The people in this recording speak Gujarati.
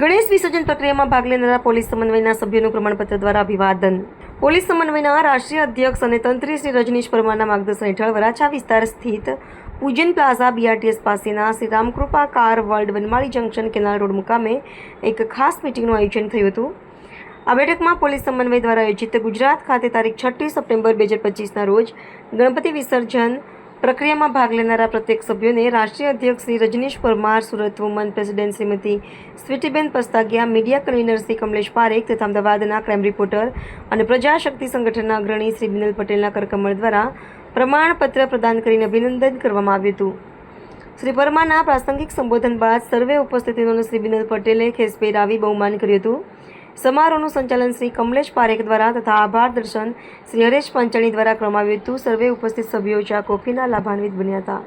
ગણેશ વિસર્જન પ્રક્રિયામાં ભાગ લેનારા પોલીસ સમન્વયના સભ્યોનું પ્રમાણપત્ર દ્વારા અભિવાદન. પોલીસ સમન્વયના રાષ્ટ્રીય અધ્યક્ષ અને તંત્રી શ્રી રજનીશ પરમારના માર્ગદર્શન હેઠળ વરાછા વિસ્તાર સ્થિત પૂજન પ્લાઝા બીઆરટીએસ પાસેના Shri Ramkrupa Car World Vanmali Junction Canal Road મુકામે એક ખાસ મિટિંગનું આયોજન થયું હતું. આ બેઠકમાં પોલીસ સમન્વય દ્વારા આયોજિત ગુજરાત ખાતે તારીખ છઠ્ઠી સપ્ટેમ્બર બે હજાર પચીસના રોજ ગણપતિ વિસર્જન પ્રક્રિયામાં ભાગ લેનારા પ્રત્યેક સભ્યોને રાષ્ટ્રીય અધ્યક્ષ Shri Rajnish Parmar, Surat woman president Shrimati Sweetiben Pastagiya, media convener Shri Kamlesh Parekh તથા અમદાવાદના ક્રાઇમ રિપોર્ટર અને પ્રજાશક્તિ સંગઠનના અગ્રણી શ્રી બિનલ પટેલના કરકમળ દ્વારા પ્રમાણપત્ર પ્રદાન કરીને અભિનંદન કરવામાં આવ્યું હતું. શ્રી પરમારના પ્રાસંગિક સંબોધન બાદ સર્વે ઉપસ્થિતિઓનું શ્રી બિનલ પટેલે ખેસપે આવી બહુમાન કર્યું હતું. સમારોહનું સંચાલન શ્રી કમલેશ પારેખ દ્વારા તથા આભાર દર્શન શ્રી હરેશ પંચાણી દ્વારા કરવામાં આવ્યું હતું. સર્વે ઉપસ્થિત સભ્યો ચા કોફીના લાભાન્વિત બન્યા હતા.